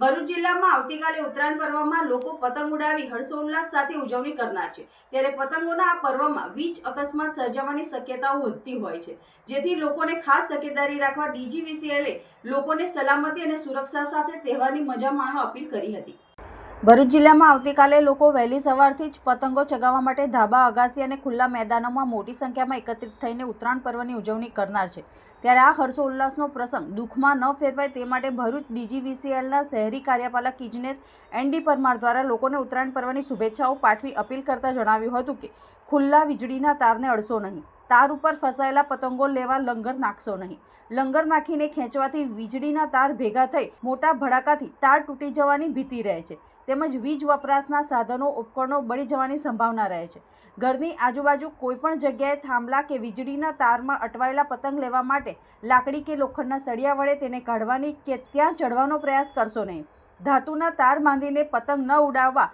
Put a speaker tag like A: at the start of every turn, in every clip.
A: ભરૂચ જિલ્લામાં આવતીકાલે ઉત્તરાયણ પર્વમાં લોકો પતંગ ઉડાવી હર્ષોલ્લાસ સાથે ઉજવણી કરનાર છે. ત્યારે પતંગોના આ પર્વમાં વીજ અકસ્માત સર્જાવાની શક્યતાઓ વધતી હોય છે. જેથી લોકોને ખાસ તકેદારી રાખવા ડીજીવીસીએલે લોકોને સલામતી અને સુરક્ષા સાથે તહેવારની મજા માણવા અપીલ કરી હતી. ભરૂચ જિલ્લામાં આવતીકાલે લોકો વહેલી સવારથી જ પતંગો ચગાવવા માટે ધાબા, અગાસી અને ખુલ્લા મેદાનોમાં મોટી સંખ્યામાં એકત્રિત થઈને ઉત્તરાયણ પર્વની ઉજવણી કરનાર છે. ત્યારે આ હર્ષોલ્લાસનો પ્રસંગ દુઃખમાં ન ફેરવાય તે માટે ભરૂચ ડીજીવીસીએલના શહેરી કાર્યપાલક ઇજનેર એનડી પરમાર દ્વારા લોકોને ઉત્તરાયણ પર્વની શુભેચ્છાઓ પાઠવી અપીલ કરતા જણાવ્યું હતું કે, ખુલ્લા વીજળીના તારને અડશો નહીં. તાર ઉપર ફસાયેલા પતંગો લેવા લંગર નાખશો નહીં. લંગર નાખીને ખેંચવાથી વીજળીના તાર ભેગા થઈ મોટા ભડાકાથી તાર તૂટી જવાની ભીતિ રહે છે. તેમજ વીજ વપરાશના સાધનો, ઉપકરણો બળી જવાની સંભાવના રહે છે. ઘરની આજુબાજુ કોઈપણ જગ્યાએ થાંભલા કે વીજળીના તારમાં અટવાયેલા પતંગ લેવા માટે લાકડી કે લોખંડના સળિયા વડે તેને કાઢવાની કે ત્યાં ચડવાનો પ્રયાસ કરશો નહીં. ધાતુના તાર બાંધીને પતંગ ન ઉડાવવા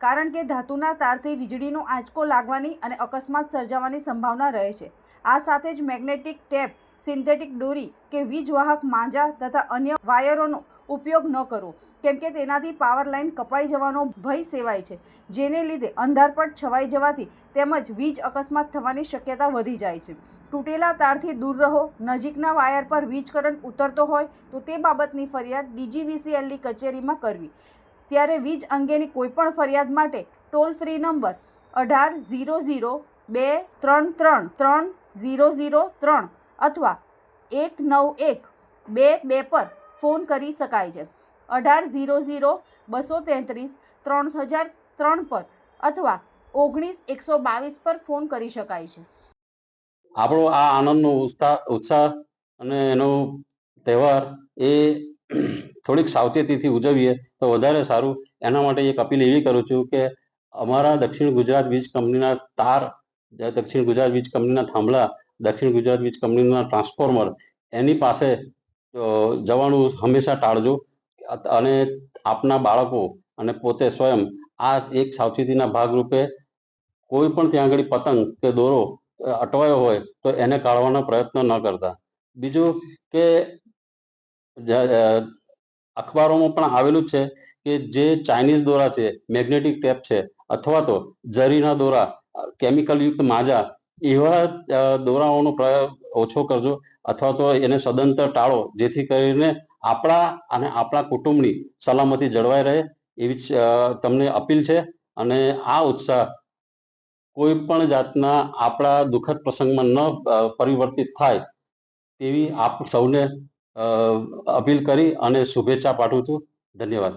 A: કારણ કે ધાતુના તારથી વીજળીનો આંચકો લાગવાની અને અકસ્માત સર્જાવાની સંભાવના રહે છે. આ સાથે જ મેગ્નેટિક ટેપ, સિન્થેટિક દોરી કે વીજવાહક માંજા તથા અન્ય વાયરોનો ઉપયોગ ન કરવો કેમ કે તેનાથી પાવર લાઇન કપાઈ જવાનો ભય સેવાય છે, જેને લીધે અંધારપટ છવાઈ જવાથી તેમજ વીજ અકસ્માત થવાની શક્યતા વધી જાય છે. તૂટેલા તારથી દૂર રહો, નજીકના વાયર પર વીજ કરંટ ઉતરતો હોય તો તે બાબતની ફરિયાદ ડીજીવીસીએલની કચેરીમાં કરવી. ત્યારે વીજ અંગેની કોઈપણ ફરિયાદ માટે ટોલ ફ્રી નંબર અઢાર ઝીરો ઝીરો બે ત્રણ ત્રણ ત્રણ ઝીરો ઝીરો ત્રણ અથવા એક નવ એક બે બે પર ફોન કરી શકાય છે. અઢાર ઝીરો ઝીરો બસો તેત્રીસ ત્રણ હજાર ત્રણ પર અથવા ઓગણીસ એકસો બાવીસ પર ફોન કરી શકાય છે.
B: આપણો આ આનંદનો ઉત્સાહ ઉત્સાહ અને એનો તહેવાર એ થોડીક સાવચેતીથી ઉજવીએ તો વધારે સારું. એના માટે એક અપીલ એવી કરું છું કે અમારા દક્ષિણ ગુજરાત વીજ કંપનીના તાર દક્ષિણ ગુજરાત વીજ કંપનીના થાંભલા, દક્ષિણ ગુજરાત વીજ કંપનીના ટ્રાન્સફોર્મર, એની પાસે જવાનું હંમેશા ટાળજો. અને આપના બાળકો અને પોતે સ્વયં આ એક સાવચેતીના ભાગરૂપે કોઈ પણ ત્યાં આગળ પતંગ કે દોરો અટવાયો હોય તો એને કાઢવાનો પ્રયત્ન ન કરતા. બીજું કે અખબારોમાં પણ આવેલું છે કે જે ચાઇનીઝ દોરા છે, મેગ્નેટિક ટેપ છે, અથવા તો જરીના દોરા કેમિકલયુક્ત માજા, એવા દોરાઓનો પ્રયોગ ઓછો કરજો, અથવા તો એને સદંતર ટાળો, જેથી કરીને આપણા અને આપણા કુટુંબની સલામતી જળવાઈ રહે, એવી તમને અપીલ છે અને આ ઉત્સાહ કોઈ પણ જાતના આપણા દુઃખદ પ્રસંગમાં ન પરિવર્તિત થાય, તેવી આપ સૌને અપીલ કરી અને શુભેચ્છા પાઠવું છું. ધન્યવાદ.